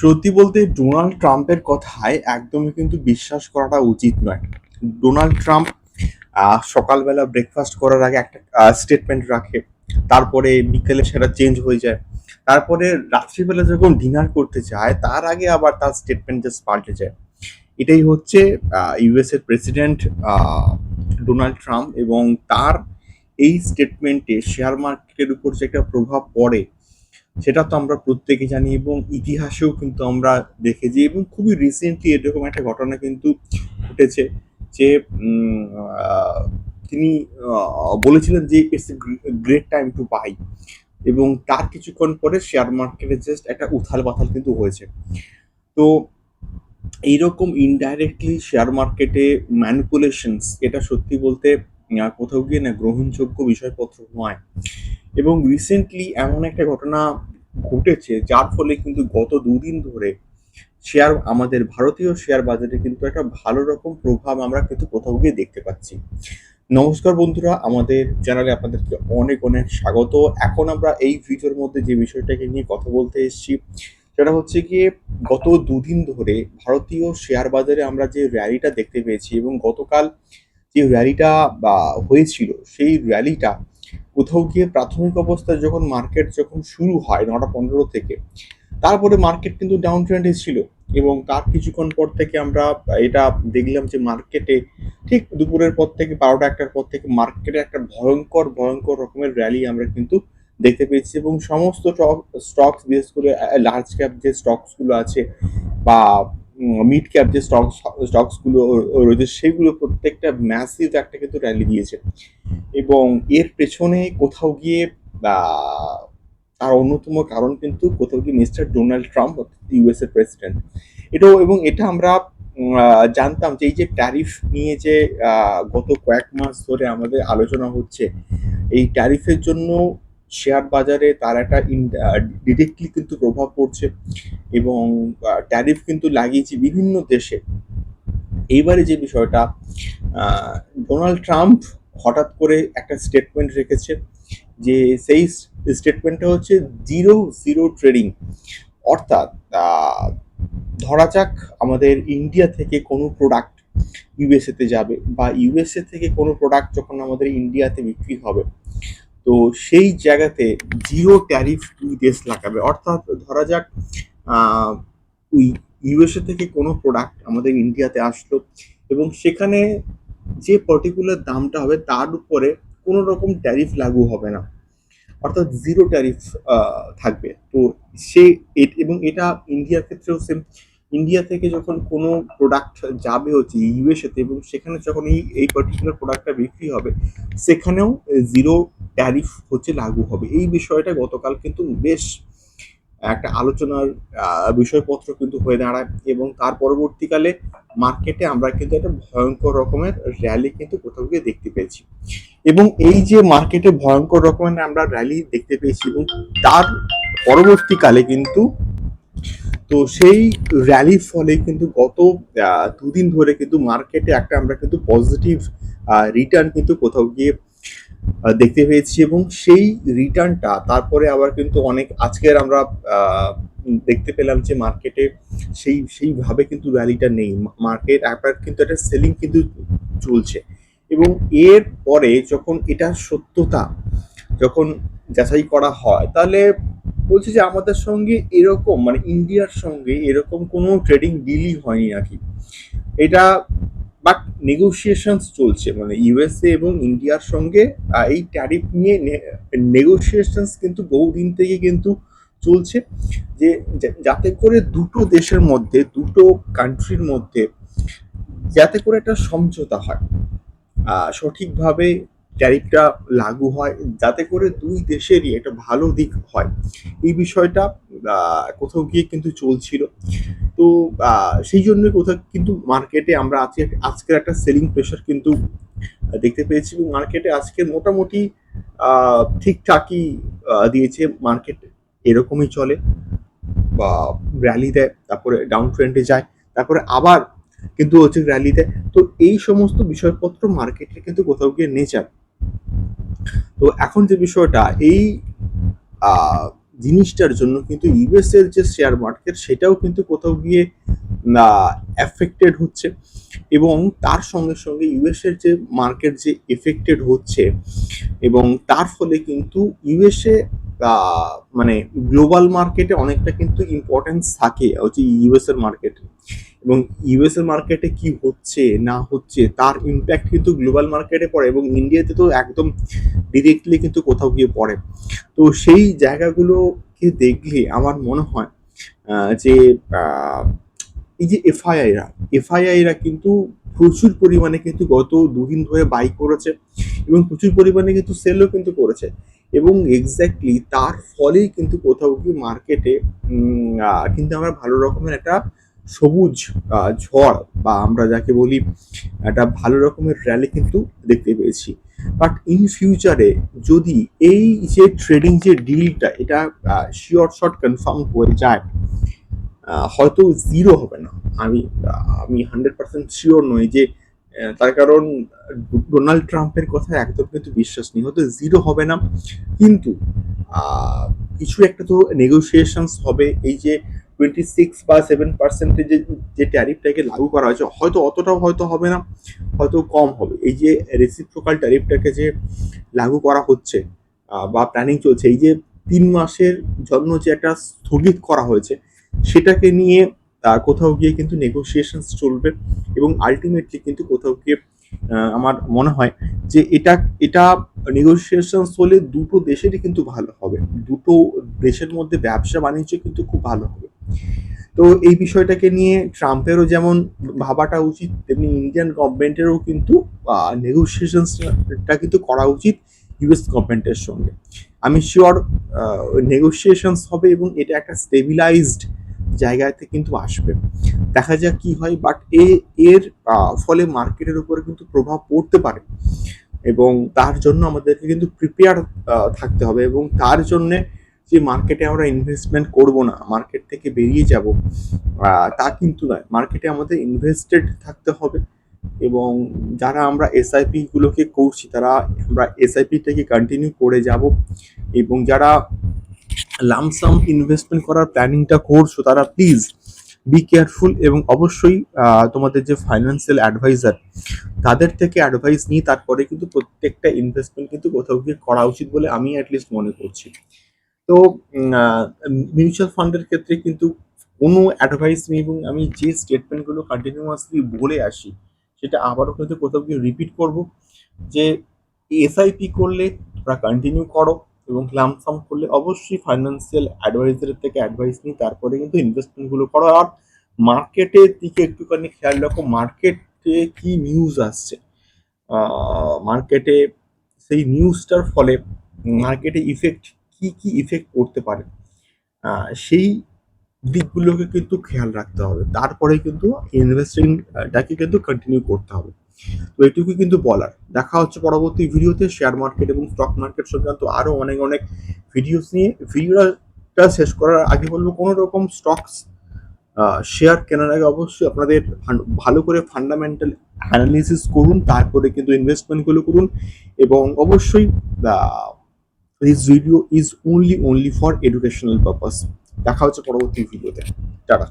সত্যি বলতে ডোনাল্ড ট্রাম্পের কথায় একদমই কিন্তু বিশ্বাস করাটা উচিত নয়। ডোনাল্ড ট্রাম্প সকালবেলা ব্রেকফাস্ট করার আগে একটা স্টেটমেন্ট রাখে। তারপরে বিকেলে সেটা চেঞ্জ হয়ে যায়। তারপরে রাত্রিবেলা যখন ডিনার করতে চায় তার আগে আবার তার স্টেটমেন্ট জাস্ট পাল্টে যায়। এটাই হচ্ছে ইউএস এর প্রেসিডেন্ট ডোনাল্ড ট্রাম্প এবং তার এই স্টেটমেন্টে শেয়ার মার্কেটের উপর যে একটা প্রভাব পড়ে সেটা তো আমরা প্রত্যেকে জানি এবং ইতিহাসেও কিন্তু আমরা দেখেছি এবং খুবই রিসেন্টলি এরকম একটা ঘটনা কিন্তু ঘটেছে যে তিনি বলেছিলেন যে it's great time to buy এবং তার কিছুক্ষণ পরে শেয়ার মার্কেটে জাস্ট একটা উথাল পাথাল কিন্তু হয়েছে। তো এইরকম ইনডাইরেক্টলি শেয়ার মার্কেটে ম্যানিপুলেশনস এটা সত্যি বলতে কোথাও গিয়ে না গ্রহণযোগ্য বিষয়পত্র নয়। এবং রিসেন্টলি এমন একটা ঘটনা ঘটেছে, যার ফলে কিন্তু গত দুদিন ধরে শেয়ার আমাদের ভারতীয় শেয়ার বাজারে কিন্তু একটা ভালো রকম প্রভাব আমরা কিন্তু কোথাও গিয়ে দেখতে পাচ্ছি। নমস্কার বন্ধুরা, আমাদের চ্যানেলে আপনাদেরকে অনেক অনেক স্বাগত। এখন আমরা এই ভিডিওর মধ্যে যে বিষয়টাকে নিয়ে কথা বলতে এসেছি, সেটা হচ্ছে গিয়ে গত দুদিন ধরে ভারতীয় শেয়ার বাজারে আমরা যে র্যালিটা দেখতে পেয়েছি এবং গতকাল যে র্যালিটা বা হয়েছিল, সেই র্যালিটা কোথাও গিয়ে প্রাথমিক অবস্থায় যখন মার্কেট যখন শুরু হয় নটা পনেরো থেকে, তারপরে মার্কেট কিন্তু ডাউন ট্রেন্ডে ছিল এবং তার কিছুক্ষণ পর থেকে আমরা এটা দেখলাম যে মার্কেটে ঠিক দুপুরের পর থেকে বারোটা একটার পর থেকে মার্কেটে একটা ভয়ঙ্কর ভয়ঙ্কর রকমের র্যালি আমরা কিন্তু দেখতে পেয়েছি এবং সমস্ত স্টকস বিশেষ করে লার্জ ক্যাপ যে স্টকসগুলো আছে বা মিড ক্যাপ যে স্টক স্টকসগুলো রয়েছে, সেগুলো প্রত্যেকটা ম্যাসিভ একটা কিন্তু র্যালি দিয়েছে। এবং এর পেছনে কোথাও গিয়ে তার অন্যতম কারণ কিন্তু কোথাও গিয়ে মিস্টার ডোনাল্ড ট্রাম্প ইউএস এর প্রেসিডেন্ট এটাও এবং এটা আমরা জানতাম যে এই যে ট্যারিফ নিয়ে যে গত কয়েক মাস ধরে আমাদের আলোচনা হচ্ছে, এই ট্যারিফের জন্য শেয়ার বাজারে তার একটা ডিরেক্টলি কিন্তু প্রভাব পড়ছে এবং ট্যারিফ কিন্তু লাগিয়েছে বিভিন্ন দেশে। এইবারে যে বিষয়টা ডোনাল্ড ট্রাম্প হঠাৎ করে একটা স্টেটমেন্ট রেখেছে যে সেই স্টেটমেন্টটা হচ্ছে জিরো জিরো ট্রেডিং অর্থাৎ ধরা যাক আমাদের ইন্ডিয়া থেকে কোনো প্রোডাক্ট ইউএসএতে যাবে বা ইউএসএ থেকে কোনো প্রোডাক্ট যখন আমাদের ইন্ডিয়াতে বিক্রি হবে তো সেই জায়গাতে জিরো ট্যারিফ দুই দেশ লাগাবে। অর্থাৎ ধরা যাক ওই ইউএসএ থেকে কোনো প্রোডাক্ট আমাদের ইন্ডিয়াতে আসলো এবং সেখানে যে পার্টিকুলার দামটা হবে তার উপরে কোনো রকম ট্যারিফ লাগু হবে না। অর্থাৎ জিরো ট্যারিফ থাকবে। তো সে এবং এটা ইন্ডিয়ার ক্ষেত্রেও সেম ইন্ডিয়া থেকে যখন কোনো প্রোডাক্ট যাবে হচ্ছে ইউএসএতে এবং সেখানে যখন এই এই পার্টিকুলার প্রোডাক্টটা বিক্রি হবে, সেখানেও জিরো ট্যারিফ হচ্ছে লাগু হবে। এই বিষয়টা গতকাল কিন্তু বেশ একটা আলোচনার বিষয়পত্র কিন্তু হয়ে দাঁড়ায় এবং তার পরবর্তীকালে মার্কেটে আমরা কিন্তু একটা ভয়ঙ্কর রকমের র্যালি কিন্তু কোথাও গিয়ে দেখতে পেয়েছি। এবং এই যে মার্কেটে ভয়ঙ্কর রকমের আমরা র্যালি দেখতে পেয়েছি এবং তার পরবর্তীকালে কিন্তু তো সেই র্যালির ফলে কিন্তু গত দুদিন ধরে কিন্তু মার্কেটে একটা আমরা কিন্তু পজিটিভ রিটার্ন কিন্তু কোথাও গিয়ে দেখতে পেয়েছি এবং সেই রিটার্নটা তারপরে আবার কিন্তু অনেক, আজকের আমরা দেখতে পেলাম যে মার্কেটে সেই, সেইভাবে কিন্তু র্যালিটা নেই। মার্কেট একবার কিন্তু একটা সেলিং কিন্তু চলছে এবং এর পরে যখন এটা সত্যতা, যখন যাচাই করা হয়, তাহলে বলছে যে আমাদের সঙ্গে এরকম মানে ইন্ডিয়ার সঙ্গে এরকম কোনো ট্রেডিং ডিলই হয়নি নাকি? এটা বাট নেগোসিয়েশনস চলছে মানে ইউএসএ এবং ইন্ডিয়ার সঙ্গে এই ট্যারিফ নিয়ে নেগোসিয়েশনস কিন্তু বহুদিন থেকে কিন্তু চলছে, যে যাতে করে দুটো দেশের মধ্যে, দুটো কান্ট্রির মধ্যে, যাতে করে একটা সমঝোতা হয়। সঠিকভাবে ট্যারিফটা লাগু হয়, যাতে করে দুই দেশেরই একটা ভালো দিক হয়। এই বিষয়টা কোথাও গিয়ে কিন্তু চলছিল। তো সেই জন্য কোথাও কিন্তু মার্কেটে আমরা আজকে, আজকের একটা সেলিং প্রেশার কিন্তু দেখতে পেয়েছি এবং মার্কেটে আজকে মোটামুটি ঠিকঠাকই দিয়েছে মার্কেট। এরকমই চলে। বা র্যালি দেয়, তারপরে ডাউন ট্রেন্ডে যায়, তারপরে আবার কিন্তু হচ্ছে র্যালি দেয়। তো এই সমস্ত বিষয়পত্র মার্কেটে কিন্তু কোথাও গিয়ে নেচার তো এখন যে বিষয়টা, এই জিনিসটার জন্য কিন্তু ইউএস এর যে শেয়ার মার্কেট, সেটাও কিন্তু কোথাও গিয়ে এফেক্টেড হচ্ছে। এবং তার সঙ্গে সঙ্গে ইউএস এর যে মার্কেট যে এফেক্টেড হচ্ছে, এবং তার ফলে কিন্তু ইউএসএ মানে গ্লোবাল মার্কেটে অনেকটা কিন্তু ইম্পর্টেন্স থাকে হচ্ছে ইউএস এর মার্কেটে। এবং ইউএস এর মার্কেটে কি হচ্ছে, না হচ্ছে, তার ইম্প্যাক্ট কিন্তু গ্লোবাল মার্কেটে পড়ে এবং ইন্ডিয়াতে তো একদম ডিরেক্টলি কিন্তু কোথাও গিয়ে পড়ে। তো সেই জায়গাগুলোকে দেখলে আমার মনে হয় যে এই যে এফআইআইরা এফআইআইরা কিন্তু প্রচুর পরিমাণে কিন্তু গত দুদিন ধরে বাই করেছে এবং প্রচুর পরিমাণে কিন্তু সেলও কিন্তু করেছে এবং এক্স্যাক্টলি তার ফলেই কিন্তু কোথাও কি মার্কেটে কিন্তু আমরা ভালো রকমের একটা সবুজ ঝড় বা আমরা যাকে বলি একটা ভালো রকমের র্যালি কিন্তু দেখতে পেয়েছি। বাট ইন ফিউচারে যদি এই যে ট্রেডিং যে ডিলটা এটা শিওর শর্ট কনফার্ম হয়ে যায় হয়তো জিরো হবে না। আমি আমি হান্ড্রেড পার্সেন্ট শিওর নই যে তার কারণ ডোনাল্ড ট্রাম্পের কথা একদম কিন্তু বিশ্বাস নেই। হয়তো জিরো হবে না। কিন্তু কিছু একটা তো নেগোসিয়েশনস হবে। এই যে টোয়েন্টি সিক্স বা সেভেন পার্সেন্টের যে যে ট্যারিফটাকে লাগু করা হয়েছে, হয়তো অতটাও হয়তো হবে না, হয়তো কম হবে। এই যে রেসিপ্রোকাল ট্যারিফটাকে যে লাগু করা হচ্ছে বা প্ল্যানিং চলছে, এই যে তিন মাসের জন্য যে একটা স্থগিত করা হয়েছে, সেটাকে নিয়ে কোথাও গিয়ে কিন্তু নেগোসিয়েশন চলবে এবং আলটিমেটলি কিন্তু কোথাও গিয়ে আমার মনে হয় যে এটা এটা নেগোসিয়েশন হলে দুটো দেশেরই কিন্তু ভালো হবে। দুটো দেশের মধ্যে ব্যবসা বাণিজ্য কিন্তু খুব ভালো হবে। তো এই বিষয়টাকে নিয়ে ট্রাম্পেরও যেমন ভাবাটা উচিত, তেমনি ইন্ডিয়ান গভর্নমেন্টেরও কিন্তু নেগোসিয়েশনসটা কিন্তু করা উচিত ইউএস গভর্নমেন্টের সঙ্গে। আমি শিওর নেগোসিয়েশনস হবে এবং এটা একটা স্টেবিলাইজড জায়গাতে কিন্তু আসবে। দেখা যাক কি হয় বাট এ, এর ফলে মার্কেটের উপরে কিন্তু প্রভাব পড়তে পারে। এবং তার জন্য আমাদেরকে কিন্তু প্রিপেয়ার থাকতে হবে এবং তার জন্য যে মার্কেটে আমরা ইনভেস্টমেন্ট করব না মার্কেট থেকে বেরিয়ে যাব তা কিন্তু নয়। মার্কেটে আমাদের ইনভেস্টেড থাকতে হবে এবং যারা আমরা এসআইপি গুলোকে করছি, তারা আমরা এসআইপিটাকে কন্টিনিউ করে যাব এবং যারা লামসাম ইনভেস্টমেন্ট করার প্ল্যানিংটা করছ, তারা প্লিজ বি কেয়ারফুল এবং অবশ্যই তোমাদের যে ফাইন্যান্সিয়াল অ্যাডভাইজার তাদের থেকে অ্যাডভাইস নিয়ে তারপরে কিন্তু প্রত্যেকটা ইনভেস্টমেন্ট কিন্তু কোথাও গিয়ে করা উচিত বলে আমি অ্যাটলিস্ট মনে করছি। তো মিউচুয়াল ফান্ডের ক্ষেত্রে কিন্তু কোনো অ্যাডভাইস নেই এবং আমি যে স্টেটমেন্টগুলো কন্টিনিউয়াসলি বলে আসি, সেটা আবারও কিন্তু কোথাও গিয়ে রিপিট করব যে এসআইপি করলে তোমরা কন্টিনিউ করো এবং লামসাম করলে অবশ্যই ফাইন্যান্সিয়াল অ্যাডভাইজারের থেকে অ্যাডভাইস নিয়ে তারপরে কিন্তু ইনভেস্টমেন্টগুলো করো। আর মার্কেটের দিকে একটুখানি খেয়াল রাখো মার্কেটে কি নিউজ আসছে? মার্কেটে সেই নিউজটার ফলে মার্কেটে ইফেক্ট কি কি ইফেক্ট করতে পারে? সেই দিকগুলোকে কিন্তু খেয়াল রাখতে হবে। তারপরে কিন্তু ইনভেস্টিংটাকে কিন্তু কন্টিনিউ করতে হবে। তো এটুকুই কিন্তু বলার। দেখা হচ্ছে পরবর্তী ভিডিওতে শেয়ার মার্কেট এবং স্টক মার্কেট সংক্রান্ত আরও অনেক অনেক ভিডিওস নিয়ে। ভিডিওটা শেষ করার আগে বলব, কোনো রকম স্টকস শেয়ার কেনার আগে অবশ্যই আপনাদের ভালো করে ফান্ডামেন্টাল অ্যানালিসিস করুন, তারপরে কিন্তু ইনভেস্টমেন্টগুলো করুন এবং অবশ্যই this video is only only for educational purpose দেখা হচ্ছে পরবর্তী ভিডিওতে টাটা।